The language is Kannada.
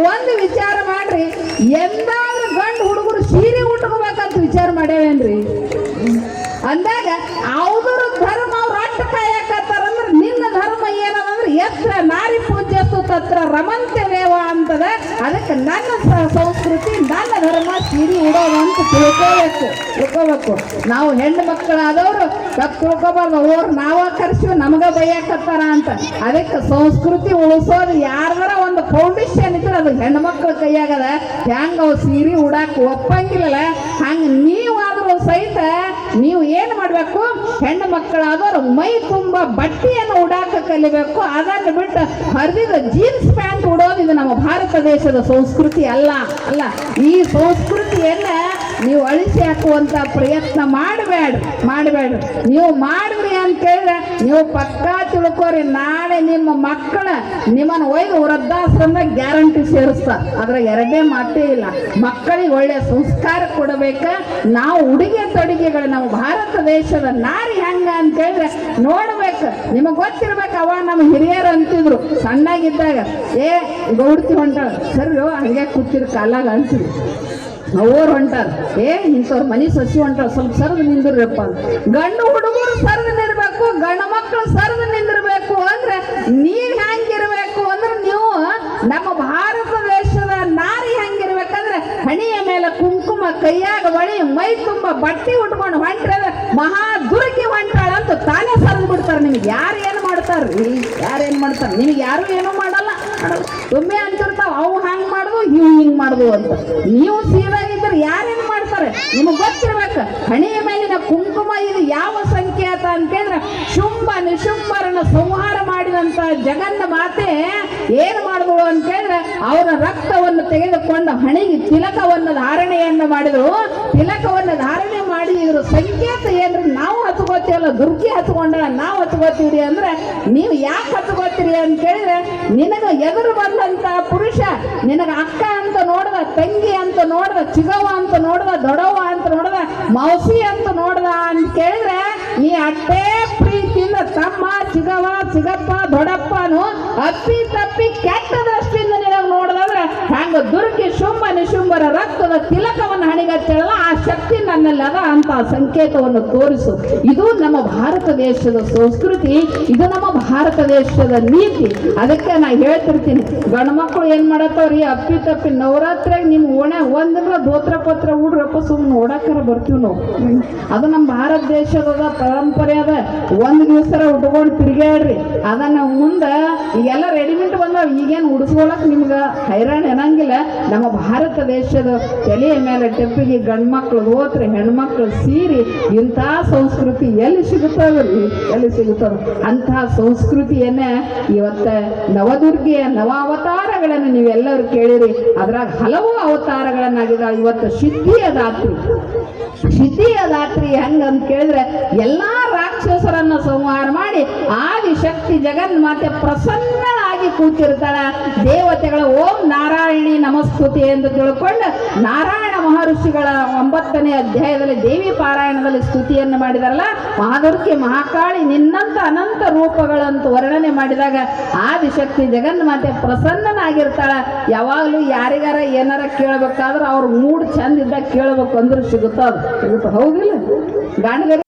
ಒಂದು ವಿಚಾರ ಮಾಡ್ರಿ, ಎಂದಾದ್ರೂ ಗಂಡು ಹುಡುಗರು ಸೀರೆ ಉಟ್ಕೋಬೇಕಂತ ವಿಚಾರ ಮಾಡ್ಯಾವೇನ್ರಿ? ಅಂದಾಗ ಅವ್ರ ಧರ್ಮ ಅವ್ರ ಅಟ್ಟ ಕಾಯಕತ್ತಾರಂದ್ರೆ ನಿನ್ನ ಧರ್ಮ ಏನದಂದ್ರೆ ಎತ್ರ ನಾರಿ ಪೂಜ್ಯಸ್ತು ತತ್ರ ರಮಂತೆ ದೇವ ಅಂತದ. ಅದಕ್ಕೆ ನನ್ನ ಸಂಸ್ಕೃತಿ, ನನ್ನ ಧರ್ಮ ಸೀರೆ ಉಡೋದು ಅಂತ ತಿಳ್ಕೋಬೇಕು ತಿಳ್ಕೋಬೇಕು. ನಾವು ಹೆಣ್ಣು ಮಕ್ಕಳಾದವರು ತಪ್ಪು ತಿಳ್ಕೊಬಾರ್ದು. ಅವ್ರು ನಾವ ಕರ್ಸಿವಿ ನಮಗ ಬೈಯಾಕತ್ತಾರ ಅಂತ. ಅದಕ್ಕೆ ಸಂಸ್ಕೃತಿ ಉಳಿಸೋದು ಯಾರ್ದಾರ ಒಂದು ಫೌಂಡೇಶನ್ ಅದು ಹೆಣ್ಣು ಮಕ್ಕಳ ಕೈಯಾಗದ ಹೆಂಗ ಅವು ಸೀರೆ ಉಡಾಕ ಒಪ್ಪಂಗಿಲ್ಲ ಹಂಗೆ ನೀವಾದರೂ ಸಹಿತ ನೀವು ಏನು ಮಾಡಬೇಕು? ಹೆಣ್ಣು ಮಕ್ಕಳಾದವರು ಮೈ ತುಂಬ ಬಟ್ಟೆಯನ್ನು ಉಡಾಕ ಕಲಿಬೇಕು. ಅದನ್ನು ಬಿಟ್ಟು ಹರಿದಿದ ಜೀನ್ಸ್ ಪ್ಯಾಂಟ್ ಉಡೋದು ಇದು ನಮ್ಮ ಭಾರತ ದೇಶದ ಸಂಸ್ಕೃತಿ ಅಲ್ಲ. ಅಲ್ಲ, ಈ ಸಂಸ್ಕೃತಿಯನ್ನ ನೀವು ಅಳಿಸಿ ಹಾಕುವಂತ ಪ್ರಯತ್ನ ಮಾಡಬೇಡ ಮಾಡಬೇಡ. ನೀವು ಮಾಡಿದ್ರಿ ಅಂತ ಕೇಳಿದ್ರೆ ನೀವು ಪಕ್ಕಾ ತಿಳ್ಕೊರಿ, ನಾಳೆ ನಿಮ್ಮ ಮಕ್ಕಳ ನಿಮ್ಮನ್ನು ಒಯ್ದು ವೃದ್ಧಾಶ್ರಮ ಗ್ಯಾರಂಟಿ ಸೇರಿಸ್ತಾ. ಅದ್ರ ಎರಡೇ ಮಾತೇ ಇಲ್ಲ. ಮಕ್ಕಳಿಗೆ ಒಳ್ಳೆ ಸಂಸ್ಕಾರ ಕೊಡಬೇಕ. ನಾವು ಉಡುಗೆ ತೊಡುಗೆಗಳು ನಾವು ಭಾರತ ದೇಶದ ನಾರಿ ಹೆಂಗ ಅಂತ ಹೇಳಿದ್ರೆ ನೋಡ್ಬೇಕು. ನಿಮಗೆ ಗೊತ್ತಿರ್ಬೇಕು ಅವ ನಮ್ಮ ಹಿರಿಯರು ಅಂತಿದ್ರು. ಸಣ್ಣಾಗಿದ್ದಾಗ, ಏ, ಗೌಡ್ತಿ ಹೊಂಟಾಳ. ಸರಿ ಹಂಗೆ ಕೂತಿರ್, ಕಾಲಾಗ ಅಂತಿದ್ರು ಅವ್ರು ಹೊಂಟಾರ. ಏ, ಇಂಥವ್ರ ಮನಿ ಸಸಿ ಹೊಂಟಾರ. ಸ್ವಲ್ಪ ಸರದು ನಿಂದಿರ್ಬೇಕು ಅಂತ. ಗಂಡು ಹುಡುಗರು ಸರದು ನಿಲ್ಬೇಕು ಗಂಡು ಮಕ್ಕಳು ಸರದು ನಿಂದಿರ್ಬೇಕು ಅಂದ್ರೆ ನೀವ್ ಹೆಂಗಿರ್ಬೇಕು ಅಂದ್ರೆ ನೀವು ನಮ್ಮ ಭಾರತ ದೇಶದ ನಾರಿ ಹೆಂಗಿರ್ಬೇಕಂದ್ರೆ ಹಣಿಯ ಮೇಲೆ ಕುಂಕುಮ, ಕೈಯಾಗ ಬಳಿ ಮೈ ತುಂಬ ಬಟ್ಟೆ ಉಟ್ಕೊಂಡು ಹೊಂಟ್ರೆ ಮಹಾ ದುರ್ಗಿ ಹೊಂಟಾಳ ಅಂತ ತಾನೇ ಸರಿದು ಬಿಡ್ತಾರೆ. ನಿಮ್ಗೆ ಯಾರು ಏನು ಮಾಡ್ತಾರ್ರಿ? ಯಾರು ಏನು ಮಾಡ್ತಾರೆ? ನಿಮ್ಗೆ ಯಾರು ಏನು ಮಾಡಲ್ಲ. ಒಮ್ಮೆ ಅಂತಿರ್ತಾವ, ಅವು ಹಂಗ್ ಮಾಡುದು, ಇವು ಹಿಂಗ್ ಮಾಡುದು ಅಂತ. ನೀವು ಸೀದಾ ಇದ್ರೆ ಯಾರೇನ್ ಮಾಡ್ತಾರೆ? ನಿಮಗ್ ಗೊತ್ತಿರ್ಬೇಕು. ಹಣೆ ಮೇಲಿನ ಕುಂಕುಮ ಇದು ಯಾವ ಸಂಕೇತ ಅಂತ ಕೇಳಿದ್ರೆ ಶುಂಭ ನಿಶುಂಭರನ್ನ ಸಂಹಾರ ಮಾಡಿದಂತ ಜಗನ್ನ ಮಾತೆ ಏನು ಮಾಡಿದಳು ಅಂತ ಕೇಳಿದ್ರೆ ಅವರ ರಕ್ತವನ್ನು ತೆಗೆದುಕೊಂಡು ಹಣೆಗೆ ತಿಲಕವನ್ನು ಧಾರಣೆಯನ್ನು ಮಾಡಿದ್ರು. ತಿಲಕವನ್ನು ಧಾರಣೆ ಮಾಡಿ ಇದ್ರ ಸಂಕೇತ ಏನ್ರಿ? ನಾವು ಹತ್ಕೋತೀವಲ್ಲ, ದುರ್ಗಿ ಹತ್ಕೊಂಡ ನಾವು ಹತ್ಕೋತೀವಿ ಅಂದ್ರೆ, ನೀವು ಯಾಕೆ ಅಂತ ಹೇಳಿದ್ರೆ ನಿನಗ ಎದುರು ಬಂದಂತ ಪುರುಷ, ನಿನಗ ಅಕ್ಕ ಅಂತ ನೋಡ್ದ, ತಂಗಿ ಅಂತ ನೋಡ್ದ ಚಿಗವ ಅಂತ ನೋಡ್ದ ದೊಡವ ಅಂತ ನೋಡ್ದ ಮೌಸಿ ಅಂತ ನೋಡ್ದ ಅಂತ ಕೇಳಿದ್ರೆ ನೀ ಅಷ್ಟೇ ಪ್ರೀತಿಯಿಂದ ತಮ್ಮ ಚಿಗವ ಚಿಗಪ್ಪ ದೊಡಪ್ಪನು ಅಪ್ಪಿ ತಪ್ಪಿ ಕೆಟ್ಟ ದೃಷ್ಟಿಯಿಂದ ನಿನಗೆ ನೋಡ್ದಂದ್ರೆ ಹಂಗ ದುರ್ಗಿ ಶುಂಭ ರಕ್ತದ ತಿಲಕವನ್ನು ಹಣಿಗಚ್ಚಳಲ್ಲ ಆ ಶಕ್ತಿ ನನ್ನಲ್ಲಿ ಅದ ಅಂತ ಸಂಕೇತವನ್ನು ತೋರಿಸು. ಇದು ನಮ್ಮ ಭಾರತ ದೇಶದ ಸಂಸ್ಕೃತಿ, ಇದು ನಮ್ಮ ಭಾರತ ದೇಶದ ನೀತಿ. ಅದಕ್ಕೆ ನಾ ಹೇಳ್ತಿರ್ತೀನಿ, ಗಂಡು ಮಕ್ಕಳು ಏನ್ ಮಾಡತ್ತವ್ರಿ? ಅಪ್ಪಿ ತಪ್ಪಿ ನವರಾತ್ರಿಯಾಗ ನಿಮ್ ಓಣೆ ಒಂದ್ರ ಧೋತ್ರ ಪತ್ರ ಉಡ್ರಪ್ಪ ಸುಮ್ಮನೆ ಓಡಾಕರ ಬರ್ತೀವಿ ನಾವು. ಅದು ನಮ್ಮ ಭಾರತ ದೇಶದ ಪರಂಪರೆ ಅದ. ಒಂದ್ ದಿವಸ ಉಟ್ಕೊಂಡು ತಿರ್ಗ್ಯಾಡ್ರಿ. ಅದನ್ನ ಮುಂದೆ ಈಗೆಲ್ಲ ರೆಡಿಮೇಡ್ ಬಂದಾವ. ಈಗೇನು ಉಡಿಸ್ಕೊಳಕ್ ನಿಮ್ಗೆ ಹೈರಾಣ ಏನಂಗಿಲ್ಲ. ನಮ್ಮ ಭಾರತ ದೇಶದ ತಲೆಯ ಮೇಲೆ ಟೆಪ್ಪಿಗೆ ಗಂಡು ಮಕ್ಳು ಹೋತ್ರಿ ಹೆಣ್ಮಕ್ಳು ಸೀರಿ, ಇಂಥ ಸಂಸ್ಕೃತಿ ಎಲ್ಲಿ ಸಿಗುತ್ತವ್ರಿ ಎಲ್ಲಿ ಸಿಗುತ್ತವ್ರು ಅಂತಹ ಸಂಸ್ಕೃತಿಯನ್ನೇ ಇವತ್ತ ನವದುರ್ಗೆಯ ನವ ಅವತಾರಗಳನ್ನು ನೀವೆಲ್ಲರೂ ಕೇಳಿರಿ. ಅದ್ರಾಗ ಹಲವು ಅವತಾರಗಳನ್ನಾಗಿದ್ದಾವೆ ಇವತ್ತು ಸಿದ್ಧಿಯ ದಾತ್ರಿ. ಸಿದ್ಧಿಯ ದಾತ್ರಿ ಹೆಂಗಂತ ಕೇಳಿದ್ರೆ ಎಲ್ಲಾ ರಾಕ್ಷಸರನ್ನ ಸಂಹಾರ ಮಾಡಿ, ಆದಿಶಕ್ತಿ ಜಗನ್ಮಾತೆ ಪ್ರಸನ್ನಳಾಗಿ ಕೂತಿರ್ತಾಳ. ದೇವತೆಗಳ ಓಂ ನಾರಾಯಣಿ ನಮಸ್ಕೃತಿ ಎಂದು ತಿಳ್ಕೊಂಡು ನಾರಾಯಣ ಮಹರ್ಷಿಗಳ ಒಂಬತ್ತನೇ ಅಧ್ಯಾಯದಲ್ಲಿ ದೇವಿ ಪಾರಾಯಣದಲ್ಲಿ ಸ್ತುತಿಯನ್ನು ಮಾಡಿದಾರಲ್ಲ, ಮಹಾದುರ್ಗಿ ಮಹಾಕಾಳಿ ನಿನ್ನಂತ ಅನಂತ ರೂಪಗಳಂತ ವರ್ಣನೆ ಮಾಡಿದಾಗ ಆದಿಶಕ್ತಿ ಜಗನ್ಮಾತೆ ಪ್ರಸನ್ನನಾಗಿರ್ತಾಳ. ಯಾವಾಗಲೂ ಯಾರಿಗಾರ ಏನಾರ ಕೇಳಬೇಕಾದ್ರೆ ಅವ್ರ ಮೂಡ್ ಚಂದ ಕೇಳಬೇಕು ಅಂದ್ರೆ ಸಿಗುತ್ತ ಹೌದಿಲ್ಲ? ಗಾಣಗರಿ